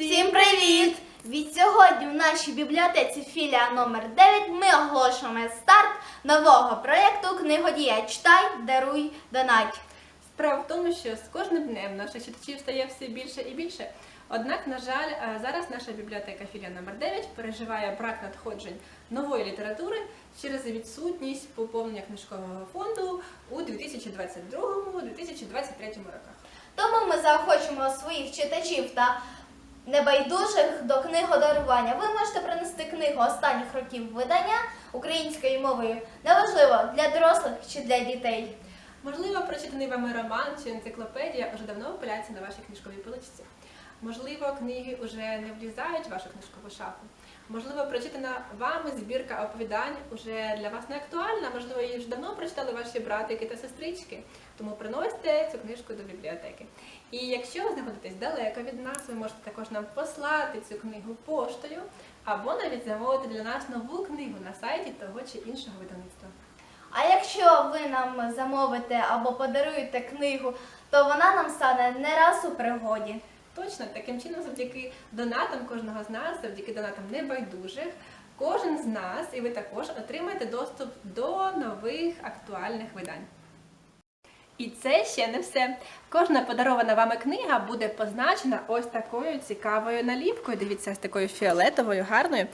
Всім привіт! Від сьогодні в нашій бібліотеці філія номер 9 ми оголошуємо старт нового проєкту Книгодія Читай, даруй, донать. Справа в тому, що з кожним днем наших читачів стає все більше і більше. Однак, на жаль, е, зараз наша бібліотека філія номер 9 переживає брак надходжень нової літератури через відсутність поповнення книжкового фонду у 2022-2023 роках. Тому ми заохочуємо своїх читачів та небайдужих до книгодарування. Ви можете принести книгу останніх років видання українською мовою, неважливо для дорослих чи для дітей. Можливо, прочитаний вами роман чи енциклопедія вже давно опиляється на вашій книжковій поличці. Можливо, книги вже не влізають в вашу книжкову шафу. Можливо, прочитана вами збірка оповідань уже для вас не актуальна, можливо, її вже давно прочитали ваші братики та сестрички. Тому приносите цю книжку до бібліотеки. І якщо ви знаходитесь далеко від нас, ви можете також нам послати цю книгу поштою або навіть замовити для нас нову книгу на сайті того чи іншого видавництва. А якщо ви нам замовите або подаруєте книгу, то вона нам стане не раз у пригоді. Точно, таким чином, завдяки донатам кожного з нас, завдяки донатам небайдужих, кожен з нас, і ви також отримаєте доступ до нових актуальних видань. І це ще не все. Кожна подарована вами книга буде позначена ось такою цікавою наліпкою. Дивіться, з такою фіолетовою, гарною,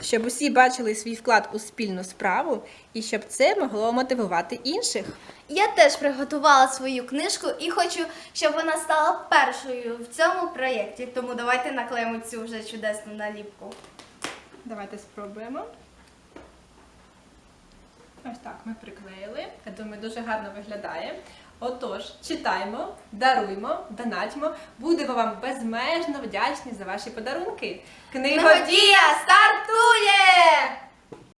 щоб усі бачили свій вклад у спільну справу і щоб це могло мотивувати інших. Я теж приготувала свою книжку і хочу, щоб вона стала першою в цьому проєкті. Тому давайте наклеїмо цю вже чудесну наліпку. Давайте спробуємо. Ось так ми приклеїли. Я думаю, дуже гарно виглядає. Отож, читаймо, даруймо, донатьмо. Будемо вам безмежно вдячні за ваші подарунки. Книгодія стартує!